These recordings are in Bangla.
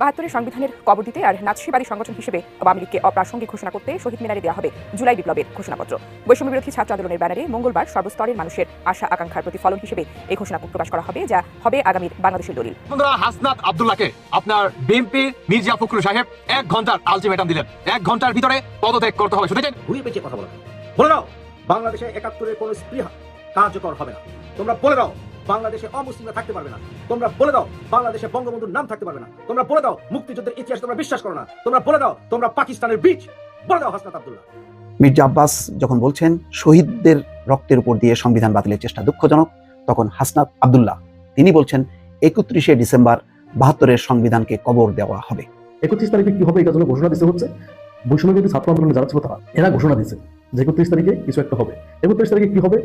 বাহাত্তরের সংবিধানের কবর দিতে আর নাৎসিবাদী সংগঠন হিসেবে আওয়ামী লীগকে অপ্রাসঙ্গিক ঘোষণা করতে শহীদ মিনারে দেওয়া হবে জুলাই বিপ্লবের ঘোষণাপত্র। বৈষম্য বিরোধী ছাত্র আন্দোলনের ব্যানারে মঙ্গলবার সর্বস্তরের মানুষের আশা আকাঙ্ক্ষার প্রতিফলন হিসেবে এই ঘোষণা প্রকাশ করা হবে যা হবে আগামীর বাংলাদেশের দলিল। বন্ধুরা হাসনাত আব্দুল্লাহকে আপনার বিএনপি মির্জা ফখরুল সাহেব এক ঘণ্টার আলটিমেটাম দিলেন। এক ঘণ্টার ভিতরে পদত্যাগ করতে হবে শুনেছেন? পেঁচিয়ে কথা বলো। বলে দাও বাংলাদেশে একাত্তরের কোনো স্পৃহা কার্যকর হবে না। তোমরা বলে দাও বাংলাদেশে অমুসলিমরা থাকতে পারবে না। তোমরা বলে দাও বাংলাদেশে বঙ্গবন্ধুর নাম থাকতে পারবে না। তোমরা বলে দাও মুক্তিযুদ্ধের ইতিহাস তোমরা বিশ্বাস করো না। তোমরা বলে দাও তোমরা পাকিস্তানের বীজ। বলে দাও হাসনাত আব্দুল্লাহ। মির্জা আব্বাস যখন বলছেন শহীদদের রক্তের উপর দিয়ে সংবিধান বাতিলের চেষ্টা দুঃখজনক তখন হাসনাত আব্দুল্লাহ তিনি বলছেন একত্রিশে ডিসেম্বর বাহাত্তরের সংবিধানকে কবর দেওয়া হবে। একত্রিশ তারিখে কি হবে এটার জন্য ঘোষণা দিতে হচ্ছে? বৈষম্য বিরোধী ছাত্র আন্দোলনে যারা ছিল তারা এরা ঘোষণা দিচ্ছে যে একত্রিশ তারিখে কিছু একটা হবে। একত্রিশ তারিখে কি হবে?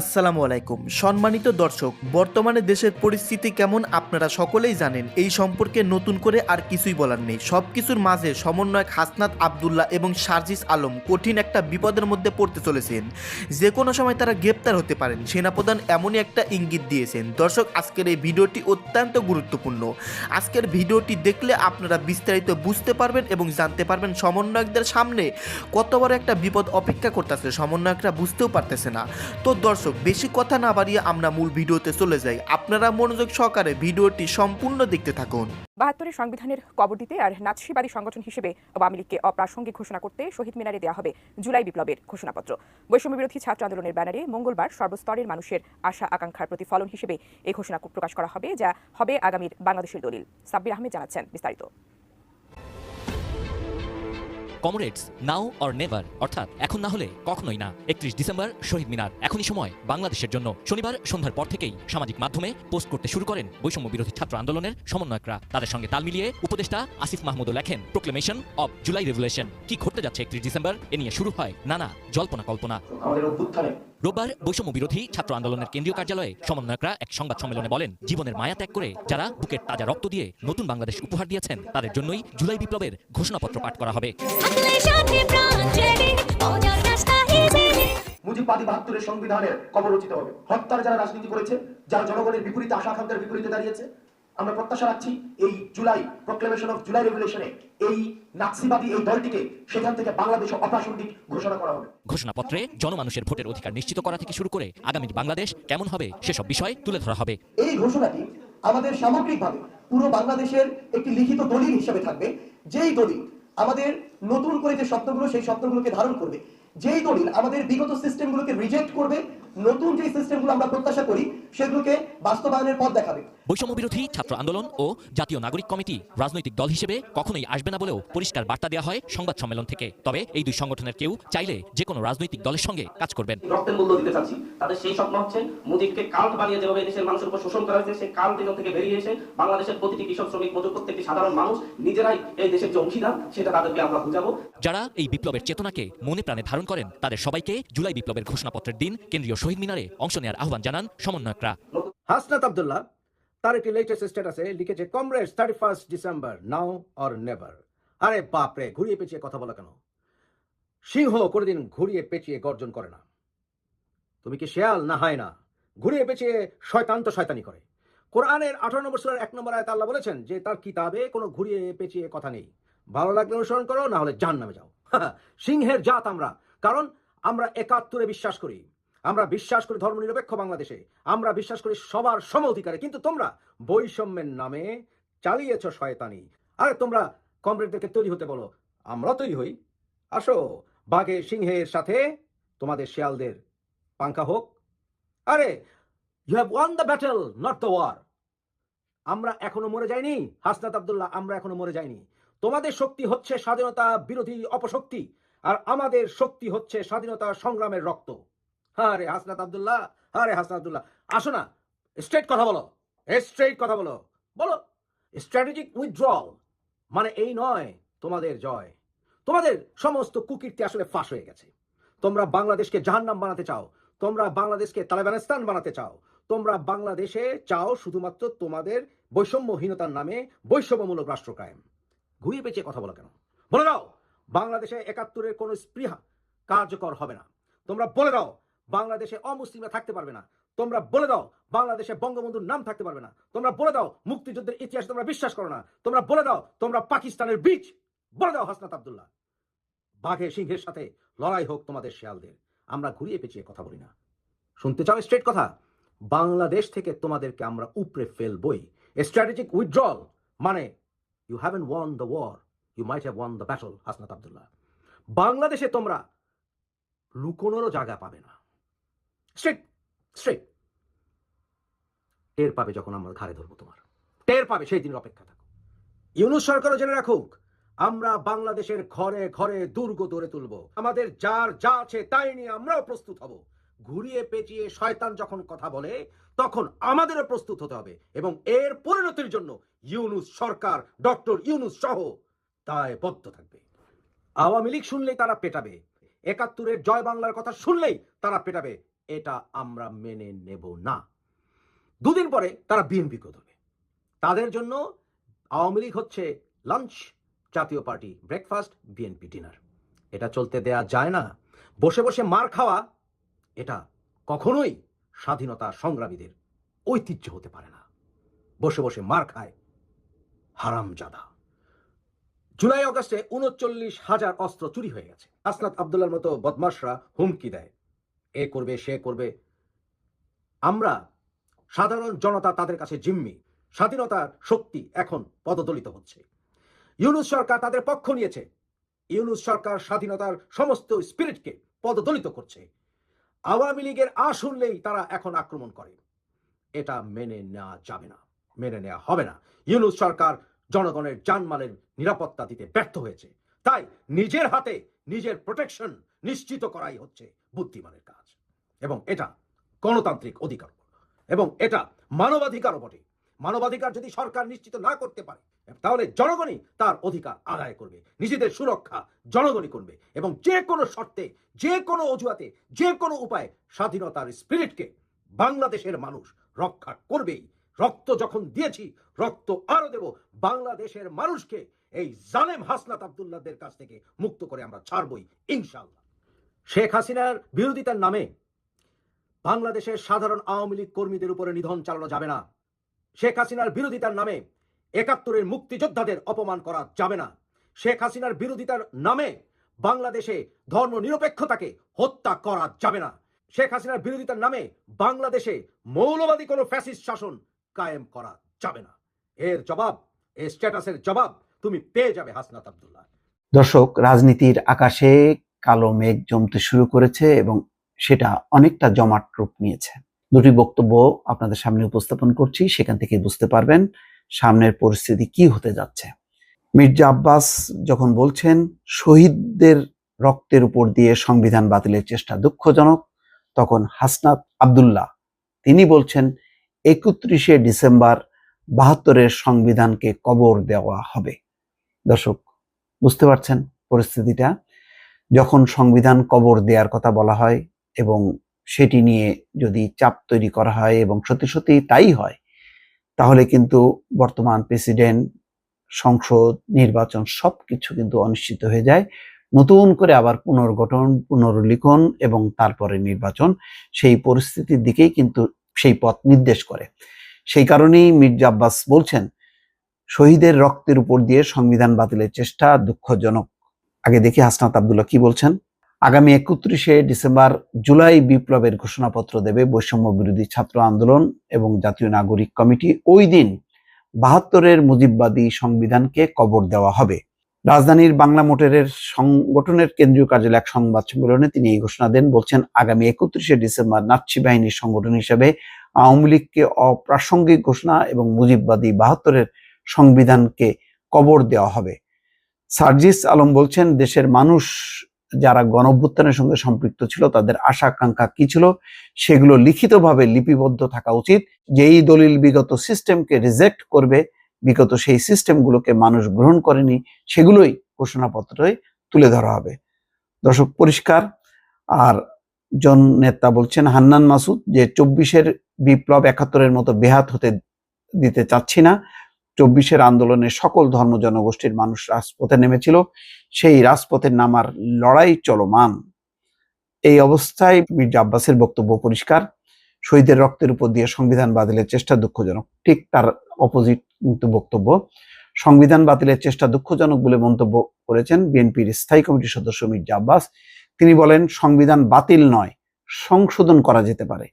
আসসালামু আলাইকুম। সম্মানিত দর্শক, বর্তমানে দেশের পরিস্থিতি কেমন আপনারা সকলেই জানেন, এই সম্পর্কে নতুন করে আর কিছুই বলার নেই। সবকিছুর মাঝে সমন্বয়ক হাসনাত আবদুল্লাহ এবং সার্জিস আলম কঠিন একটা বিপদের মধ্যে পড়তে চলেছেন। যে কোনো সময় তারা গ্রেপ্তার হতে পারেন। সেনাপ্রধান এমনই একটা ইঙ্গিত দিয়েছেন। দর্শক, আজকের এই ভিডিওটি অত্যন্ত গুরুত্বপূর্ণ। আজকের ভিডিওটি দেখলে আপনারা বিস্তারিত বুঝতে পারবেন এবং জানতে পারবেন সমন্বয়কদের সামনে কত বড় একটা বিপদ অপেক্ষা করতেছে। সমন্বয়করা বুঝতেও পারতেছে না। তো দর্শক, বেশি কথা না বাড়িয়ে আমরা মূল ভিডিওতে চলে যাই। আপনারা মনোযোগ সহকারে ভিডিওটি সম্পূর্ণ দেখতে থাকুন। বাহাত্তরের সংবিধানের কবর দিতে আর নাৎসিবাদী সংগঠন হিসেবে আওয়ামী লীগকে অপ্রাসঙ্গিক ঘোষণা করতে শহীদ মিনারে দেওয়া হবে জুলাই বিপ্লবের ঘোষণাপত্র। বৈষম্য বিরোধী ছাত্র আন্দোলনের ব্যানারে মঙ্গলবার সর্বস্তরের মানুষের আশা আকাঙ্ক্ষার প্রতিফলন হিসেবে এই ঘোষণা প্রকাশ করা হবে, যা হবে আগামীর বাংলাদেশের দলিল। সাব্বির আহমেদ জানাচ্ছেন বিস্তারিত। কমরেডস, নাও অর নেভার, অর্থাৎ এখন না হলে কখনোই না। একত্রিশ ডিসেম্বর, শহীদ মিনার। এখনই সময় বাংলাদেশের জন্য। শনিবার সন্ধ্যার পর থেকেই সামাজিক মাধ্যমে পোস্ট করতে শুরু করেন বৈষম্য বিরোধী ছাত্র আন্দোলনের সমন্বয়করা। তাদের সঙ্গে তাল মিলিয়ে উপদেষ্টা আসিফ মাহমুদও লেখেন প্রোক্লেমেশন অব জুলাই রেভুলেশন কি ঘটতে যাচ্ছে একত্রিশ ডিসেম্বর, এ নিয়ে শুরু হয় নানা জল্পনা কল্পনা। আমাদের অভ্যুত্থানে রোববার বৈষম্য বিরোধী ছাত্র আন্দোলনের কেন্দ্রীয় কার্যালয়ে সমন্বয়করা এক সংবাদ সম্মেলনে বলেন, জীবনের মায়া ত্যাগ করে যারা বুকের তাজা রক্ত দিয়ে নতুন বাংলাদেশ উপহার দিয়েছেন, তাদের জন্যই জুলাই বিপ্লবের ঘোষণাপত্র পাঠ করা হবে। মুজিববাদী বাহাত্তরের সংবিধানের কবর রচিত হবে। হত্যার যারা রাজনীতি করেছে, যারা জনগণের বিপরীতে, আশা আকাঙ্ক্ষার বিপরীতে দাঁড়িয়েছে, আমরা প্রত্যাশা রাখছি এই জুলাই প্রোক্লেমেশন অফ জুলাই রেভুলেশনে এই নাৎসিবাদী এই দলটিকে সেখান থেকে বাংলাদেশ অপ্রাসঙ্গিক ঘোষণা করা হবে। ঘোষণাপত্রে জনমানুষের ভোটের অধিকার নিশ্চিত করা থেকে শুরু করে আগামীর বাংলাদেশ কেমন হবে সেসব বিষয় তুলে ধরা হবে। এই ঘোষণাটি আমাদের সামগ্রিকভাবে পুরো বাংলাদেশের একটি লিখিত দলিল হিসেবে থাকবে। যেই দলিল আমাদের নতুন করে যে শব্দগুলো সেই শব্দগুলোকে ধারণ করবে। যেই দলিল আমাদের বিগত সিস্টেমগুলোকে রিজেক্ট করবে নতুন যে সিস্টেমগুলো আমরা প্রত্যাশা করি সেগুলোকে বাস্তবায়নের পথ দেখাবে। বৈষম্য বিরোধী ছাত্র আন্দোলন ও জাতীয় নাগরিক কমিটি রাজনৈতিক দল হিসেবে কখনোই আসবে না বলেও পরিষ্কার বার্তা দেওয়া হয় সংবাদ সম্মেলন থেকে। তবে এই দুই সংগঠনের কেউ চাইলে যে কোনো রাজনৈতিক দলের সঙ্গে কাজ করবেন। রক্তের মূল্য দিতে চাচ্ছি। তাদের সেই স্বপ্ন হচ্ছে মুজিবকে কাল্ট বানিয়ে যেভাবে দেশের মানুষের উপর শোষণ করা হয়েছে সেই কাল্ট এখান থেকে বেরিয়ে এসে বাংলাদেশের প্রতিটি কৃষক শ্রমিক মজুর প্রত্যেকটি সাধারণ মানুষ নিজেরাই এই দেশের যে অংশীদার সেটা তাদেরকে আমরা বুঝাবো। যারা এই বিপ্লবের চেতনাকে মনে প্রাণে ধারণ করেন তাদের সবাইকে জুলাই বিপ্লবের ঘোষণাপত্রের দিন কেন্দ্রীয় শহীদ মিনারে অংশ নেওয়ার আহ্বান জানান সমন্বয়করা। হাসনাত আব্দুল্লাহ, তার একটি লেটেস্ট স্ট্যাটাসে লিখেছে comrades thirty first December now or never আরে বাপরে, ঘুরিয়ে পেঁচিয়ে কথা বলা কেন? সিংহ কোনোদিন ঘুরিয়ে পেঁচিয়ে গর্জন করে না। তুমি কি শেয়াল না হয় না ঘুরিয়ে পেঁচিয়ে শয়তান তো শয়তানি করে। কোরআনের আঠারো নম্বর সুরার এক নম্বর আয়াত আল্লাহ বলেছেন যে, তার কিতাবে কোনো ঘুরিয়ে পেঁচিয়ে কথা নেই। ভালো লাগলে অনুসরণ করো, না হলে জান নামে যাও। সিংহের জাত আমরা, কারণ আমরা একাত্তরে বিশ্বাস করি। আমরা বিশ্বাস করি ধর্মনিরপেক্ষ বাংলাদেশে, আমরা বিশ্বাস করি সবার সম অধিকারে, কিন্তু তোমরা বৈষম্যের নামে চালিয়েছ শয়তানি। আরে তোমরা কমরেডদেরকে তৈরি হতে বলো, আমরা তৈরি হই। আসো, বাঘে সিংহের সাথে তোমাদের শেয়ালদের পাঙ্খা হোক। আরে you have won the battle not the war আমরা এখনও মরে যাইনি, হাসনাত আব্দুল্লাহ, আমরা এখনও মরে যাইনি। তোমাদের শক্তি হচ্ছে স্বাধীনতা বিরোধী অপশক্তি, আর আমাদের শক্তি হচ্ছে স্বাধীনতা সংগ্রামের রক্ত। আরে হাসনাত আব্দুল্লাহ আরে হাসনাত আব্দুল্লাহ। আসো না স্ট্রেট কথা বলো স্ট্রেট কথা বলো বলো। স্ট্র্যাটেজিক উইথড্রল মানে এই নয় তোমাদের জয়। তোমাদের সমস্ত কুকীর্তি আসলে ফাঁস হয়ে গেছে। তোমরা বাংলাদেশকে জাহান্নাম বানাতে চাও, তোমরা বাংলাদেশকে তালেবানিস্তান বানাতে চাও, তোমরা বাংলাদেশে চাও শুধুমাত্র তোমাদের বৈষম্যহীনতার নামে বৈষম্যমূলক রাষ্ট্র কায়েম। ঘুরিয়ে পেঁচিয়ে কথা বলো কেন? বলে দাও, বাংলাদেশে একাত্তরের কোনো স্পৃহা কার্যকর হবে না। তোমরা বলে দাও বাংলাদেশে অমুসলিমরা থাকতে পারবে না। তোমরা বলে দাও, বাংলাদেশে বঙ্গবন্ধুর নাম থাকতে পারবে না। তোমরা বলে দাও, মুক্তিযুদ্ধের ইতিহাস তোমরা বিশ্বাস করো না। তোমরা বলে দাও, তোমরা পাকিস্তানের বীজ। বলে দাও, হাসনাত আব্দুল্লাহ। বাঘে সিংহের সাথে লড়াই হোক তোমাদের শেয়ালদের। আমরা ঘুরিয়ে পেঁচিয়ে কথা বলি না। শুনতে চাও স্ট্রেট কথা? বাংলাদেশ থেকে তোমাদেরকে আমরা উপরে ফেলবই। স্ট্র্যাটেজিক উইথড্রল মানে you haven't won the war you might have won the battle Hasnat Abdullah. বাংলাদেশে তোমরা লুকোনোরও জায়গা পাবে না। স্ট্রেট স্ট্রেট টের পাবে যখন আমরা ঘাড়ে ধরবো তোমার। টের পাবে, সেই দিনের অপেক্ষা থাকো। ইউনুস সরকারও জেনে রাখুক, আমরা বাংলাদেশের ঘরে ঘরে দুর্গ গড়ে তুলব। আমাদের যার যা আছে তাই নিয়ে আমরাও প্রস্তুত হব। ঘুরিয়ে পেঁচিয়ে শয়তান যখন কথা বলে, তখন আমাদেরও প্রস্তুত হতে হবে। এবং এর পরিণতির জন্য ইউনুস সরকার, ডক্টর ইউনুস সহ দায়বদ্ধ থাকবে। আওয়ামী লীগ শুনলেই তারা পেটাবে। একাত্তরের জয় বাংলার কথা শুনলেই তারা পেটাবে। এটা আমরা মেনে নেব না। দুদিন পরে তারা বিএনপি ধরবে। তাদের জন্য আওয়ামী লীগ হচ্ছে লাঞ্চ, জাতীয় পার্টি ব্রেকফাস্ট, বিএনপি ডিনার। এটা চলতে দেয়া যায় না। বসে বসে মার খাওয়া, এটা কখনোই স্বাধীনতা সংগ্রামীদের ঐতিহ্য হতে পারে না। বসে বসে মার খায় হারামজাদা জুলাই অগস্টে উনচল্লিশ হাজার অস্ত্র চুরি হয়ে গেছে। আসনাত আবদুল্লার মতো বদমাশরা হুমকি দেয়। এ করবে, সে করবে। আমরা সাধারণ জনতা তাদের কাছে জিম্মি। স্বাধীনতার শক্তি এখন পদদলিত হচ্ছে। ইউনুস সরকার তাদের পক্ষ নিয়েছে। ইউনুস সরকার স্বাধীনতার সমস্ত স্পিরিটকে পদদলিত করছে। আওয়ামী লীগের আ শুনলেই তারা এখন আক্রমণ করে। এটা মেনে নেওয়া যাবে না, মেনে নেওয়া হবে না। ইউনুস সরকার জনগণের জানমালের নিরাপত্তা দিতে ব্যর্থ হয়েছে। তাই নিজের হাতে নিজের প্রোটেকশন নিশ্চিত করাই হচ্ছে বুদ্ধিমানের কাজ। এবং এটা গণতান্ত্রিক অধিকার। এবং এটা মানবাধিকারও বটে। মানবাধিকার যদি সরকার নিশ্চিত না করতে পারে, তাহলে জনগণই তার অধিকার আদায় করবে। নিজেদের সুরক্ষা জনগণই করবে। এবং যে কোনো শর্তে, যে কোনো অজুহাতে, যে কোনো উপায়ে স্বাধীনতার স্পিরিটকে বাংলাদেশের মানুষ রক্ষা করবেই। রক্ত যখন দিয়েছি, রক্ত আরও দেব। বাংলাদেশের মানুষকে এই জালেম হাসনাত আবদুল্লাহদের কাছ থেকে মুক্ত করে আমরা ছাড়বই ইনশাল্লাহ শেখ হাসিনার বিরোধিতার নামে বাংলাদেশের সাধারণ আওয়ামী লীগ কর্মীদের উপরে নিধন চালানো যাবে না। শেখ হাসিনার বিরোধিতার নামে একাত্তরের মুক্তিযোদ্ধাদের অপমান করা যাবে না। শেখ হাসিনার বিরোধিতার নামে বাংলাদেশে ধর্ম নিরপেক্ষতাকে হত্যা করা যাবে না। শেখ হাসিনার বিরোধিতার নামে বাংলাদেশে মৌলবাদী কোনো ফ্যাসিস্ট শাসন কায়েম করা যাবে না। এর জবাব এই স্ট্যাটাসের জবাব তুমি পেয়ে যাবে, হাসনাত আব্দুল্লাহ। দর্শক, রাজনীতির আকাশে কালো মেঘ জমতে শুরু করেছে এবং সেটা অনেকটা জমাট রূপ নিয়েছে। দুটি বক্তব্য আপনাদের সামনে উপস্থাপন করছি, সেখান থেকে বুঝতে পারবেন সামনের পরিস্থিতি কি হতে যাচ্ছে। মির্জা আব্বাস যখন বলছেন, শহীদদের রক্তের উপর দিয়ে সংবিধান বাতিলের চেষ্টা দুঃখজনক, তখন হাসনাত আব্দুল্লাহ, তিনি বলছেন, একত্রিশে ডিসেম্বর বাহাত্তরের সংবিধানকে কবর দেওয়া হবে। দর্শক, বুঝতে পারছেন পরিস্থিতিটা? যখন সংবিধান কবর দেওয়ার কথা বলা হয় এবং সেটি নিয়ে যদি চাপ তৈরি করা হয় এবং সত্যি সত্যি তাই হয়, তাহলে কিন্তু বর্তমান প্রেসিডেন্ট, সংসদ, নির্বাচন সব কিছু কিন্তু অনিশ্চিত হয়ে যায়। নতুন করে আবার পুনর্গঠন, পুনর্লিখন এবং তারপরে নির্বাচন সেই পরিস্থিতির দিকেই কিন্তু সেই পথ নির্দেশ করে। সেই কারণেই মির্জা আব্বাস বলছেন, শহীদের রক্তের উপর দিয়ে সংবিধান বাতিলের চেষ্টা দুঃখজনক। আগে দেখি হাসনাত আবদুল্লাহ কি বলছেন। আগামী একত্রিশে ডিসেম্বর জুলাই বিপ্লবের ঘোষণাপত্র দেবে বৈষম্য বিরোধী ছাত্র আন্দোলন এবং জাতীয় নাগরিক কমিটি। ওই দিন বাহাত্তরের মুজিববাদী সংবিধানকে কবর দেওয়া হবে। রাজধানীর বাংলা মোটরের সংগঠনের কেন্দ্রীয় কার্যালয়ে এক সংবাদ সম্মেলনে তিনি এই ঘোষণা দেন, বলছেন, আগামী একত্রিশে ডিসেম্বর নাৎসি বাহিনীর সংগঠন হিসেবে আওয়ামী লীগকে অপ্রাসঙ্গিক ঘোষণা এবং মুজিববাদী বাহাত্তরের সংবিধানকে কবর দেওয়া হবে। সার্জিস আলম বলছেন, দেশের মানুষ যারা গণঅভ্যুত্থানের সঙ্গে সম্পৃক্ত ছিল, তাদের আশা আকাঙ্ক্ষা কি ছিল? সেগুলো লিখিতভাবে লিপিবদ্ধ থাকা উচিত। যেই দলিল বিগত সিস্টেমকে রিজেক্ট করবে, বিগত সেই সিস্টেমগুলোকে মানুষ গ্রহণ করেনি, সেগুলোই ঘোষণাপত্রে তুলে ধরা হবে। দর্শক, পরিষ্কার। আর জন নেতা বলছেন, হান্নান মাসুদ, যে চব্বিশের বিপ্লব একাত্তরের মতো বেহাত হতে দিতে চাচ্ছি না চব্বিশের আন্দোলনে সকল ধর্ম জনগোষ্ঠীর মানুষ রাজপথে নেমেছিল। সেই রাজপথের নামার লড়াই চলমান। এই অবস্থায় মির্জা আব্বাসের বক্তব্য পরিষ্কার। শহীদের রক্তের উপর দিয়ে সংবিধান বাতিলের চেষ্টা দুঃখজনক। ঠিক তার অপোজিট কিন্তু বক্তব্য। সংবিধান বাতিলের চেষ্টা দুঃখজনক বলে মন্তব্য করেছেন বিএনপির স্থায়ী কমিটির সদস্য মির্জা আব্বাস। তিনি বলেন, সংবিধান বাতিল নয়, সংশোধন করা যেতে পারে।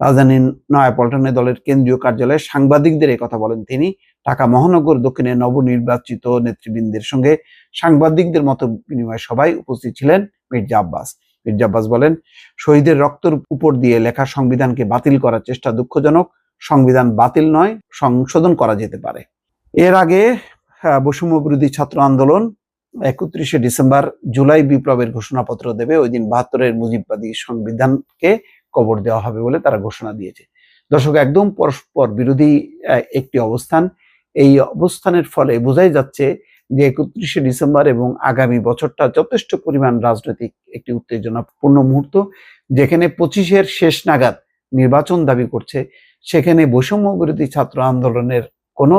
রাজধানীর নয়াপল্টনে দলের কেন্দ্রীয় কার্যালয়ে সাংবাদিকদের কথা বলেন তিনি। ঢাকা মহানগর দক্ষিণে নবনির্বাচিত নেতৃবৃন্দের সঙ্গে সাংবাদিকদের মতো বিনিময় সভায় উপস্থিত ছিলেন মির্জা আব্বাস। মির্জা আব্বাস বলেন, শহীদের রক্তের উপর দিয়ে লেখা সংবিধানকে বাতিল করার চেষ্টা দুঃখজনক, সংবিধান বাতিল নয়, সংশোধন করা যেতে পারে। এর আগে বৈষম্য বিরোধী ছাত্র আন্দোলন একত্রিশে ডিসেম্বর জুলাই বিপ্লবের ঘোষণাপত্র দেবে। ওই দিন বাহাত্তরের মুজিববাদী সংবিধানকে কবর দেওয়া হবে বলে তারা ঘোষণা দিয়েছে। দর্শক, একদম পরস্পর বিরোধী একটি অবস্থান। এই অবস্থানের ফলে বোঝাই যাচ্ছে যে একত্রিশে ডিসেম্বর এবং আগামী বছরটা যথেষ্ট পরিমাণ রাজনৈতিক একটি উত্তেজনাপূর্ণ মুহূর্ত, যেখানে পঁচিশের শেষ নাগাদ নির্বাচন দাবি করছে। সেখানে বৈষম্য বিরোধী ছাত্র আন্দোলনের কোনো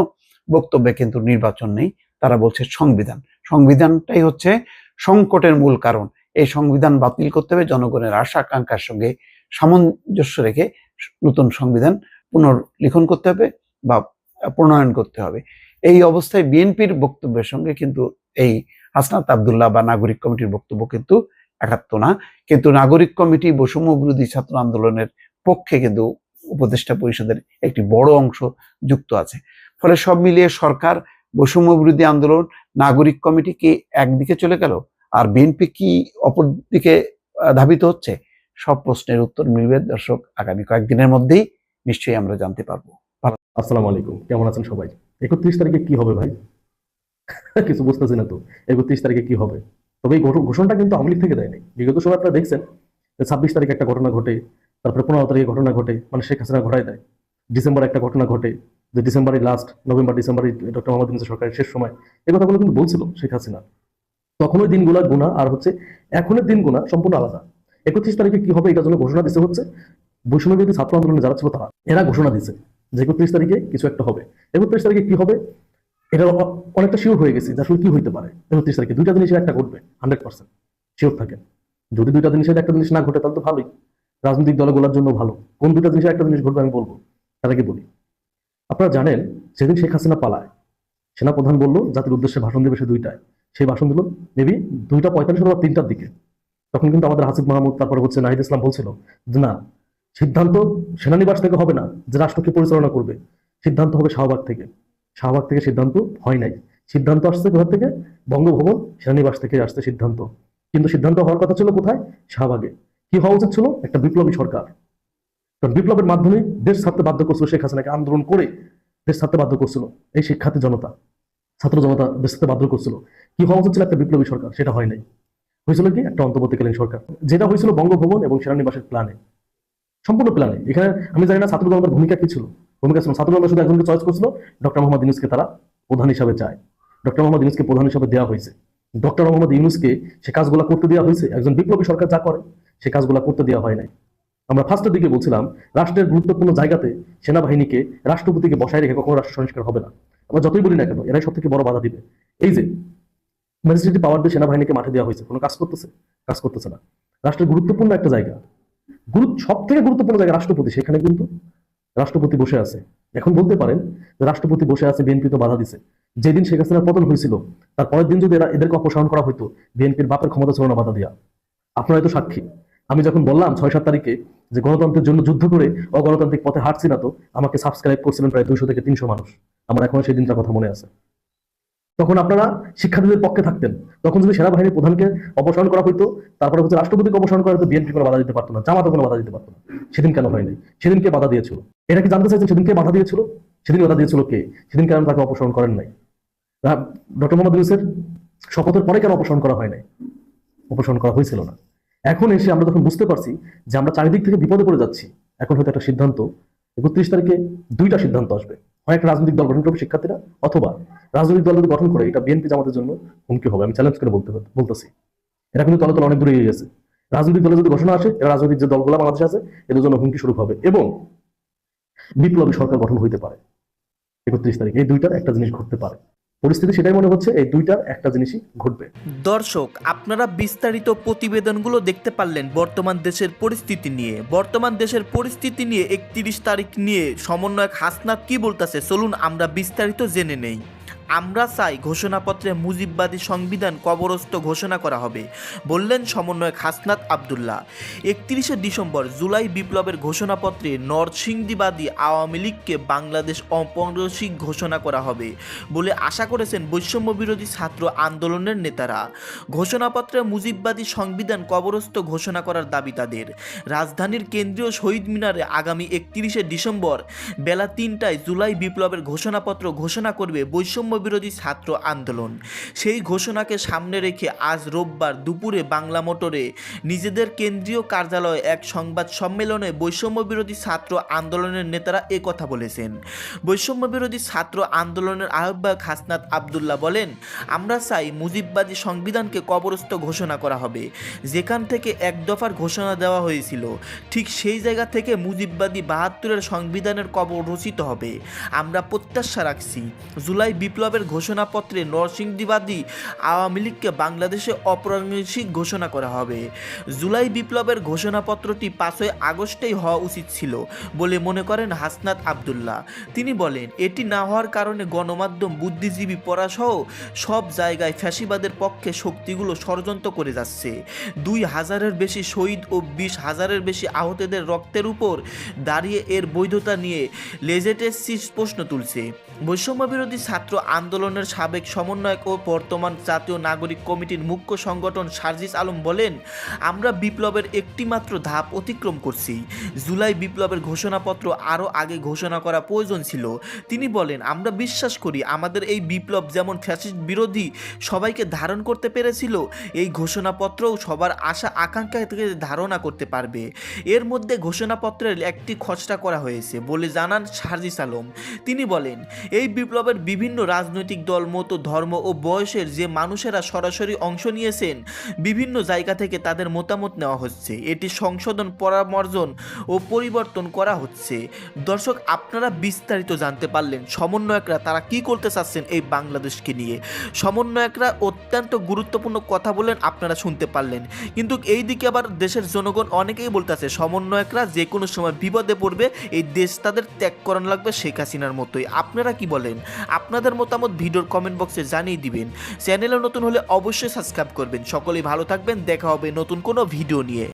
বক্তব্যে কিন্তু নির্বাচন নেই, তারা বলছে সংবিধান। সংবিধানটাই হচ্ছে সংকটের মূল কারণ। এই সংবিধান বাতিল করতে হবে, জনগণের আশা, আকাঙ্ক্ষার সঙ্গে সামঞ্জস্য রেখে নতুন সংবিধান পুনর্লিখন করতে হবে বা প্রণয়ন করতে হবে। এই অবস্থায় বিএনপির বক্তব্যের সঙ্গে কিন্তু এই হাসনাত আবদুল্লাহ বা নাগরিক কমিটির বক্তব্য কিন্তু একাত্ম না। কিন্তু নাগরিক কমিটি বৈষম্য বিরোধী ছাত্র আন্দোলনের পক্ষে কিন্তু উপদেষ্টা পরিষদের একটি বড় অংশ যুক্ত আছে। ফলে সব মিলিয়ে সরকার, বৈষম্য বিরোধী আন্দোলন, নাগরিক কমিটি কি একদিকে চলে গেল? আর বিএনপি কি অপর দিকে ধাবিত হচ্ছে? সব প্রশ্নের উত্তর মিলবে দর্শক আগামী কয়েকদিনের মধ্যেই। নিশ্চয়ই আমরা জানতে পারব। আসসালামু আলাইকুম। কেমন আছেন সবাই? একত্রিশ তারিখে কি হবে ভাই? কিছু বুঝতেছি না তো। একত্রিশ তারিখে কি হবে? তবে এই ঘোষণাটা কিন্তু আওয়ামী লীগ থেকে দেয়নি। বিগত সময় আপনারা দেখছেন ছাব্বিশ তারিখে একটা ঘটনা ঘটে, তারপরে পনেরো তারিখে ঘটনা ঘটে মানে শেখ হাসিনা ঘটাই দেয়। ডিসেম্বরে একটা ঘটনা ঘটে, যে ডিসেম্বরের লাস্ট নভেম্বর, ডিসেম্বরে ডক্টর মোহাম্মদ ইউনূস সরকারের শেষ সময়। এই কথাগুলো কিন্তু বলছিল শেখ হাসিনা। তখন ওই দিনগুলা গুণা, আর হচ্ছে এখনের দিন গুণা সম্পূর্ণ আলাদা। একত্রিশ তারিখে কি হবে এটার জন্য ঘোষণা দিতে হচ্ছে বৈষম্যবিরোধী ছাত্র আন্দোলনে যারা ছিল তারা। এরা ঘোষণা দিছে। যে একত্রিশ তারিখে কিছু একটা হবে। একত্রিশ তারিখে কি হবে? এটা অনেকটা শিওর হয়ে গেছে যে আসলে কি হইতে পারে। একত্রিশ তারিখে দুইটা জিনিসের একটা ঘটবে হান্ড্রেড পার্সেন্ট শিওর থাকেন যদি দুইটা জিনিসের একটা জিনিস না ঘটে, তাহলে তো ভালোই। রাজনৈতিক দলগুলোর জন্য ভালো। কোন দুইটা জিনিসের একটা জিনিস ঘটবে আমি বলব আগে বলি। আপনারা জানেন, সেদিন শেখ হাসিনা পালায়। সেনাপ্রধান বলল, জাতির উদ্দেশ্যে ভাষণ দেবে সে দুইটায়। সেই ভাষণ দিল, মেবি দুইটা পঁয়তাল্লিশ বা তিনটার দিকে। তখন কিন্তু আমাদের হাসিব মাহমুদ, তারপরে হচ্ছে নাহিদ ইসলাম বলছিল না সিদ্ধান্ত সেনানিবাস থেকে হবে না, যে রাষ্ট্রকে পরিচালনা করবে। সিদ্ধান্ত হবে শাহবাগ থেকে। শাহবাগ থেকে সিদ্ধান্ত হয় নাই। সিদ্ধান্ত আসছে কোথা থেকে? বঙ্গভবন সেনানিবাস থেকে আসছে সিদ্ধান্ত। কিন্তু সিদ্ধান্ত হওয়ার কথা ছিল কোথায়? শাহবাগে। কি হওয়া উচিত ছিল? একটা বিপ্লবী সরকার। কারণ বিপ্লবের মাধ্যমে দেশ ছাড়তে বাধ্য করছিল শেখ হাসিনাকে আন্দোলন করে দেশ ছাড়তে বাধ্য করছিল এই শিক্ষার্থী জনতা, ছাত্র জনতা দেশ ছাড়তে বাধ্য করছিল। কি হওয়া উচিত ছিল? একটা বিপ্লবী সরকার। সেটা হয় নাই। হয়েছিল কি? একটা অন্তর্বর্তীকালীন সরকার। যেটা হয়েছিল বঙ্গভবন এবং সেনানিবাসের প্ল্যানে সম্পূর্ণ প্ল্যানে এখানে আমি জানি না ছাত্র জনতার ভূমিকা কি ছিল। ভূমিকা ছিল ছাত্র জনতা শুধু একজনকে চয়েস করছিল ডক্টর মোহাম্মদ ইউনুসকে তারা প্রধান হিসাবে চায়। ডক্টর মোহাম্মদ ইউনুসকে প্রধান হিসাবে দেওয়া হয়েছে। ডক্টর মোহাম্মদ ইউনুসকে সে কাজগুলো করতে দেওয়া হয়েছে, একজন বিপ্লবী সরকার যা করে, সে কাজগুলো করতে দেওয়া হয় নাই। আমরা ফার্স্টের দিকে বলছিলাম, রাষ্ট্রের গুরুত্বপূর্ণ জায়গাতে সেনাবাহিনীকে, রাষ্ট্রপতিকে বসায় রেখে কখনো রাষ্ট্র সংস্কার হবে না। আমরা যতই বলি না কেন, এরাই সব থেকে বড় বাধা দিবে। এই যে, ম্যাজিস্ট্রেটি পাওয়ার দিয়ে সেনাবাহিনীকে মাঠে দেওয়া হয়েছে, কোনো কাজ করতেছে? কাজ করতেছে না। রাষ্ট্রের গুরুত্বপূর্ণ একটা জায়গা গুরুত্ব সব থেকে গুরুত্বপূর্ণ জায়গা রাষ্ট্রপতি, সেখানে কিন্তু রাষ্ট্রপতি বসে আছে। এখন বলতে পারেন রাষ্ট্রপতি বসে আছে, বিএনপি তো বাধা দিছে। যেদিন শেখ হাসিনার পতন হয়েছিল, তার পরের দিন যদি এরা, এদেরকে অপসারণ করা হতো বিএনপির বাপের ক্ষমতা ছিল না বাধা দেওয়া আপনারা হয়তো সাক্ষী। আমি যখন বললাম ছয় সাত তারিখে যে গণতন্ত্রের জন্য যুদ্ধ করে অগণতান্ত্রিক পথে হাঁটছি না তো, আমাকে সাবস্ক্রাইব করছিলেন প্রায় দুইশো থেকে তিনশো মানুষ। আমার এখনও সেই দিনটার কথা মনে আছে। তখন আপনারা শিক্ষার্থীদের পক্ষে থাকতেন। তখন যদি সেনাবাহিনীর প্রধানকে অপসারণ করা হইতো, তারপরে হচ্ছে রাষ্ট্রপতিকে অপসারণ করা হতো বিএনপি কোনো বাধা দিতে পারতো না জামাতে কোনো বাধা দিতে পারতো না। সেদিন কেন হয়নি? সেদিনকে বাধা দিয়েছিল। এটা কি জানতে চাইছেন সেদিনকে বাধা দিয়েছিল? সেদিন বাধা দিয়েছিল কে? সেদিন কেন তাকে অপসারণ করেন নাই? ডক্টর মোহাম্মদ ইউনুসের শপথের পরে কেন অপসারণ করা হয় নাই? অপসারণ করা হয়েছিল না। এখন এসে আমরা যখন বুঝতে পারছি যে আমরা চারিদিক থেকে বিপদে পড়ে যাচ্ছি, এখন হয়তো একটা সিদ্ধান্ত, একত্রিশ তারিখে দুইটা সিদ্ধান্ত আসবে। হয় একটা রাজনৈতিক দল গঠন করবে শিক্ষার্থীরা, অথবা রাজনৈতিক দল যদি গঠন করে, এটা বিএনপি জামাতের জন্য হুমকি হবে। আমি চ্যালেঞ্জ করে বলতে বলতেছি। এটা কিন্তু তলে তলে অনেক দূরে গেছে। রাজনৈতিক দলের যদি ঘোষণা আসে, এরা রাজনৈতিক যে দলগুলো বাংলাদেশে আছে, এদের জন্য হুমকি শুরু হবে এবং বিপ্লবী সরকার গঠন হইতে পারে। একত্রিশ তারিখ, এই দুইটার একটা জিনিস ঘটতে পারে। পরিস্থিতি সেটাই মনে হচ্ছে, এই দুইটার একটা জিনিসই ঘটবে। দর্শক, আপনারা বিস্তারিত প্রতিবেদনগুলো দেখতে পারলেন বর্তমান দেশের পরিস্থিতি নিয়ে। বর্তমান দেশের পরিস্থিতি নিয়ে একত্রিশ তারিখ নিয়ে সমন্বয়ক হাসনাত কি বলতেছে, চলুন আমরা বিস্তারিত জেনে নেই। আমরা চাই ঘোষণাপত্রে মুজিববাদী সংবিধান কবরস্থ ঘোষণা করা হবে, বললেন সমন্বয়ক হাসনাত আবদুল্লাহ। একত্রিশে ডিসেম্বর জুলাই বিপ্লবের ঘোষণাপত্রে নরসিংদীবাদী আওয়ামী লীগকে বাংলাদেশ অপরাসিক ঘোষণা করা হবে বলে আশা করেছেন বৈষম্য বিরোধী ছাত্র আন্দোলনের নেতারা। ঘোষণাপত্রে মুজিববাদী সংবিধান কবরস্থ ঘোষণা করার দাবি তাদের। রাজধানীর কেন্দ্রীয় শহীদ মিনারে আগামী একত্রিশে ডিসেম্বর বেলা তিনটায় জুলাই বিপ্লবের ঘোষণাপত্র ঘোষণা করবে বৈষম্য বিরোধী ছাত্র আন্দোলন। সেই ঘোষণাকে সামনে রেখে আজ রোববার দুপুরে বাংলা মোটরে নিজেদের কেন্দ্রীয় কার্যালয়ে এক সংবাদ সম্মেলনে বৈষম্য বিরোধী ছাত্র আন্দোলনের নেতারা কথা বলেছেন। বৈষম্য বিরোধী ছাত্র আন্দোলনের আহ্বায়ক হাসনাত আবদুল্লাহ বলেন, আমরা চাই মুজিববাদী সংবিধানকে কবরস্থ ঘোষণা করা হবে। যেখান থেকে এক দফার ঘোষণা দেওয়া হয়েছিল, ঠিক সেই জায়গা থেকে মুজিববাদী বাহাত্তরের সংবিধানের কবর রচিত হবে। আমরা প্রত্যাশা রাখছি, জুলাই বিপ্লবের ঘোষণাপত্রে নরসিংদীবাদী আওয়ামী লীগকে বাংলাদেশে অপ্রাদেশিক ঘোষণা করা হবে। জুলাই বিপ্লবের ঘোষণাপত্রটি পাঁচই আগস্টেই হওয়া উচিত ছিল বলে মনে করেন হাসনাত আবদুল্লাহ। তিনি বলেন, এটি না হওয়ার কারণে গণমাধ্যম, বুদ্ধিজীবী পড়াসহ সব জায়গায় ফ্যাসিবাদের পক্ষে শক্তিগুলো ষড়যন্ত্র করে যাচ্ছে। দুই হাজারের বেশি শহীদ ও বিশ হাজারের বেশি আহতদের রক্তের উপর দাঁড়িয়ে এর বৈধতা নিয়ে লেজেটেসিস প্রশ্ন তুলছে। বৈষম্য বিরোধী ছাত্র আন্দোলনের সাবেক সমন্বয়ক ও বর্তমান জাতীয় নাগরিক কমিটির মুখ্য সংগঠন সার্জিস আলম বলেন, আমরা বিপ্লবের একটিমাত্র ধাপ অতিক্রম করছি। জুলাই বিপ্লবের ঘোষণাপত্র আরও আগে ঘোষণা করা প্রয়োজন ছিল। তিনি বলেন, আমরা বিশ্বাস করি আমাদের এই বিপ্লব যেমন ফ্যাসিস্ট বিরোধী সবাইকে ধারণ করতে পেরেছিল, এই ঘোষণাপত্রও সবার আশা আকাঙ্ক্ষা থেকে ধারণা করতে পারবে। এর মধ্যে ঘোষণাপত্রের একটি খসড়া করা হয়েছে বলে জানান সার্জিস আলম। তিনি বলেন এই বিপ্লবের বিভিন্ন রাজনৈতিক দল, মতো, ধর্ম ও বয়সের যে মানুষেরা সরাসরি অংশ নিয়েছেন, বিভিন্ন জায়গা থেকে তাদের মতামত নেওয়া হচ্ছে। এটি সংশোধন, পরামর্জন ও পরিবর্তন করা হচ্ছে। দর্শক, আপনারা বিস্তারিত জানতে পারলেন সমন্বয়করা তারা কি করতে চাচ্ছেন এই বাংলাদেশকে নিয়ে। সমন্বয়করা অত্যন্ত গুরুত্বপূর্ণ কথা বলেন আপনারা শুনতে পারলেন। কিন্তু এই দিকে আবার দেশের জনগণ অনেকেই বলতেছে, সমন্বয়করা যে কোনো সময় বিপদে পড়বে, এই দেশ তাদের ত্যাগ করানো লাগবে শেখ হাসিনার মতোই। আপনারা কি বলেন? আপনাদের মতামত ভিডিওর কমেন্ট বক্সে জানিয়ে দিবেন। চ্যানেলে নতুন হলে অবশ্যই সাবস্ক্রাইব করবেন। সকলেই ভালো থাকবেন। দেখা হবে নতুন কোনো ভিডিও নিয়ে।